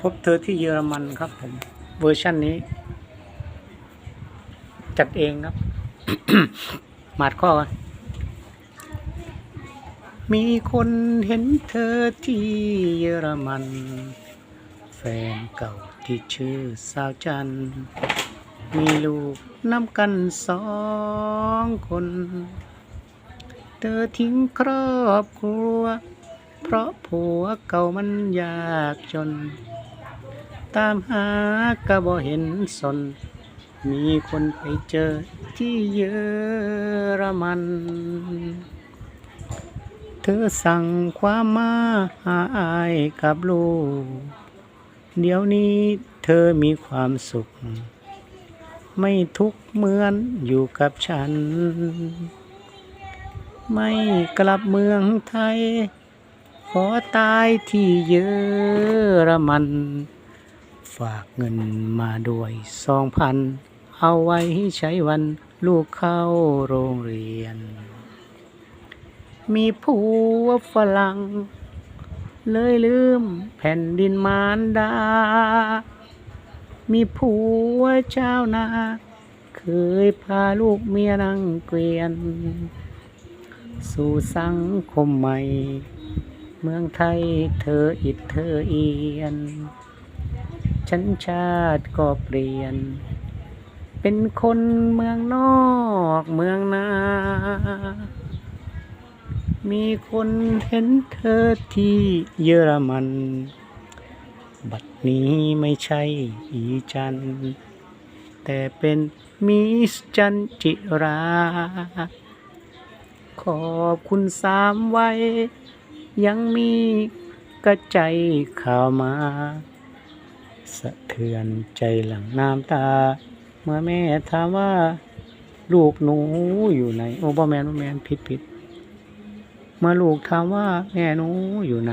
พบเธอที่เยอรมันครับผม เวอร์ชันนี้ จัดเองครับมาดข้อก่อนมีคนเห็นเธอที่เยอรมัน แฟนเก่าที่ชื่อสาวจัน มีลูกน้ำกันสองคน เธอทิ้งครอบครัว เพราะผัวเก่ามันยากจน ตามหากะบ่เห็นสน มีคนไปเจอที่เยอรมัน เธอสั่งความมาหาอายกับลูก เดี๋ยวนี้เธอมีความสุข ไม่ทุกข์เหมือนอยู่กับฉัน ไม่กลับเมืองไทย ขอตายที่เยอรมัน ฝากเงินมาด้วยสองพัน เอาไว้ใช้วันลูกเข้าโรงเรียน มีผัวฝรั่ง เลยลืมแผ่นดินมารดา มีผัวเจ้านา เคยพาลูกเมียนั่งเกวียน สู่สังคมใหม่ เมืองไทยเธออิดเธอเอียน ฉันชาติก็เปลี่ยน เป็นคนเมืองนอกเมืองนา มีคนเห็นเธอที่เยอรมัน บัดนี้ไม่ใช่อีจัน แต่เป็นมิสจันจิรา ขอบคุณสามไว้ ยังมีกระใจข่าวมา สะเทือนใจหลังน้ำตา เมื่อแม่ถามว่า ลูกหนูอยู่ไหน โอ้บ่แมนบ่แมนผิดผิดเมื่อลูกถามว่าแม่หนูอยู่ไหน